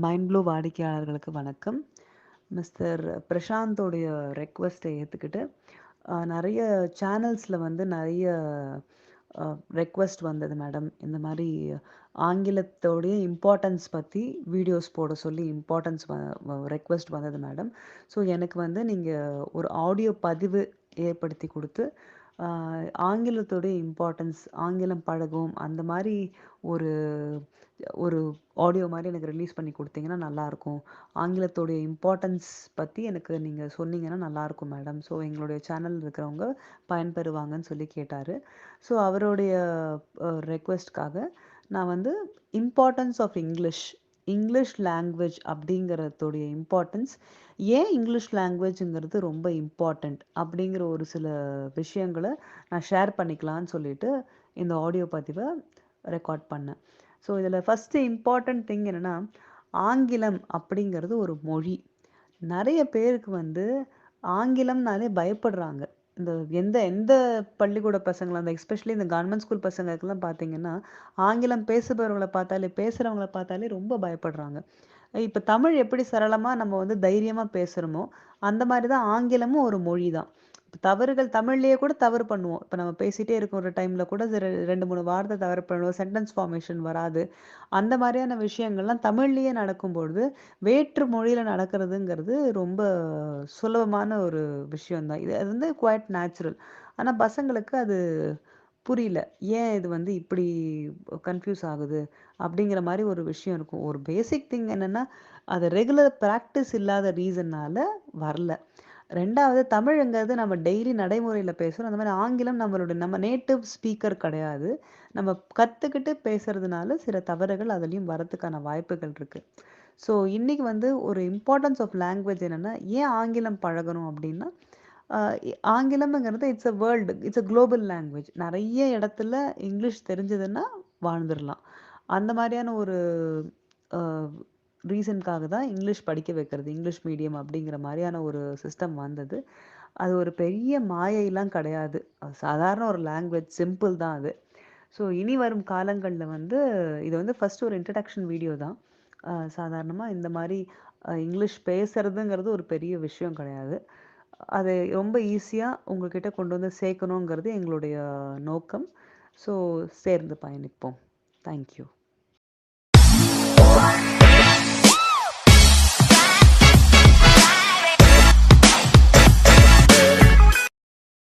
Mind blue வாடிக்கையாளர்களுக்கு வணக்கம். Mister பிரசாந்தோடைய ரெக்வஸ்ட்டை ஏற்றுக்கிட்டு நிறைய சேனல்ஸில் வந்து நிறைய ரெக்வஸ்ட் வந்தது மேடம் இந்த மாதிரி ஆங்கிலத்தோடைய இம்பார்ட்டன்ஸ் பற்றி வீடியோஸ் போட சொல்லி இம்பார்ட்டன்ஸ் ரெக்வஸ்ட் வந்தது மேடம் ஸோ எனக்கு வந்து நீங்கள் ஒரு ஆடியோ பதிவு ஏற்படுத்தி கொடுத்து ஆங்கிலத்தோடைய இம்பார்ட்டன்ஸ் ஆங்கிலம் பழகும் அந்த மாதிரி ஒரு ஒரு ஆடியோ மாதிரி எனக்கு ரிலீஸ் பண்ணி கொடுத்தீங்கன்னா நல்லாயிருக்கும். ஆங்கிலத்தோடைய இம்பார்ட்டன்ஸ் பற்றி எனக்கு நீங்கள் சொன்னீங்கன்னா நல்லாயிருக்கும் மேடம் ஸோ எங்களுடைய சேனல் இருக்கிறவங்க பயன்பெறுவாங்கன்னு சொல்லி கேட்டார். ஸோ அவருடைய ரெக்வெஸ்ட்காக நான் வந்து importance of English English language அப்படிங்கிறதுடைய importance ஏன் இங்கிலீஷ் லாங்குவேஜுங்கிறது ரொம்ப இம்பார்ட்டண்ட் அப்படிங்கிற ஒரு சில விஷயங்களை நான் ஷேர் பண்ணிக்கலான்னு சொல்லிட்டு இந்த ஆடியோ பதிவை ரெக்கார்ட் பண்ணேன். ஸோ இதில் ஃபஸ்ட்டு இம்பார்ட்டண்ட் திங் என்னென்னா ஆங்கிலம் அப்படிங்கிறது ஒரு மொழி. நிறைய பேருக்கு வந்து ஆங்கிலம்னாலே பயப்படுறாங்க. இந்த எந்த எந்த பள்ளிக்கூட பசங்களை அந்த எஸ்பெஷலி இந்த கவர்மெண்ட் ஸ்கூல் பசங்களுக்கெல்லாம் பார்த்தீங்கன்னா ஆங்கிலம் பேசுபவர்களை பார்த்தாலே பேசுகிறவங்கள பார்த்தாலே ரொம்ப பயப்படுறாங்க. இப்போ தமிழ் எப்படி சரளமாக நம்ம வந்து தைரியமாக பேசுகிறோமோ அந்த மாதிரி தான் ஆங்கிலமும் ஒரு மொழி தான் தவறுகள் தமிழ்லேயே கூட தவறு பண்ணுவோம். இப்போ நம்ம பேசிகிட்டே இருக்க ஒரு டைமில் கூட ரெண்டு மூணு வார்த்தை தவறு பண்ணுவோம். சென்டென்ஸ் ஃபார்மேஷன் வராது. அந்த மாதிரியான விஷயங்கள்லாம் தமிழ்லேயே நடக்கும்பொழுது வேற்று மொழியில் நடக்கிறதுங்கிறது ரொம்ப சுலபமான ஒரு விஷயம்தான். இது அது வந்து குவாய்ட் நேச்சுரல் ஆனால் பசங்களுக்கு அது புரியல. ஏன் இது வந்து இப்படி கன்ஃபியூஸ் ஆகுது? அப்படிங்கிற மாதிரி ஒரு விஷயம் இருக்கும். ஒரு பேசிக் திங் என்னென்னா அது ரெகுலர் ப்ராக்டிஸ் இல்லாத ரீசன்னால் வரல. ரெண்டாவது தமிழுங்கிறது நம்ம டெய்லி நடைமுறையில் பேசுகிறோம் அந்த மாதிரி ஆங்கிலம் நம்மளுடைய நம்ம நேட்டிவ் ஸ்பீக்கர் கிடையாது. நம்ம கற்றுக்கிட்டு பேசுகிறதுனால சில தவறுகள் அதுலேயும் வரத்துக்கான வாய்ப்புகள் இருக்குது ஸோ இன்றைக்கி வந்து ஒரு இம்பார்ட்டன்ஸ் ஆஃப் லாங்குவேஜ் என்னென்னா ஏன் ஆங்கிலம் பழகணும் அப்படின்னா ஆங்கிலம்ங்கிறது it's a world it's a global language நிறைய இடத்துல இங்கிலீஷ் தெரிஞ்சதுன்னா வாழ்ந்துடலாம். அந்த மாதிரியான ஒரு ரீசனுக்காக தான் இங்கிலீஷ் படிக்க வைக்கிறது இங்கிலீஷ் மீடியம் அப்படிங்கிற மாதிரியான ஒரு சிஸ்டம் வந்தது. அது ஒரு பெரிய மாயைலாம் கிடையாது. சாதாரண ஒரு லாங்குவேஜ் சிம்பிள் தான் அது. ஸோ இனி வரும் காலங்களில் வந்து இது வந்து ஃபஸ்ட்டு ஒரு இன்ட்ரடக்ஷன் வீடியோ தான். சாதாரணமாக இந்த மாதிரி இங்கிலீஷ் பேசுறதுங்கிறது ஒரு பெரிய விஷயம் கிடையாது. அதை ரொம்ப ஈஸியாக உங்கள்கிட்ட கொண்டு வந்து சேர்க்கணுங்கிறது எங்களுடைய நோக்கம். ஸோ சேர்ந்து பயணிப்போம். தேங்க்யூ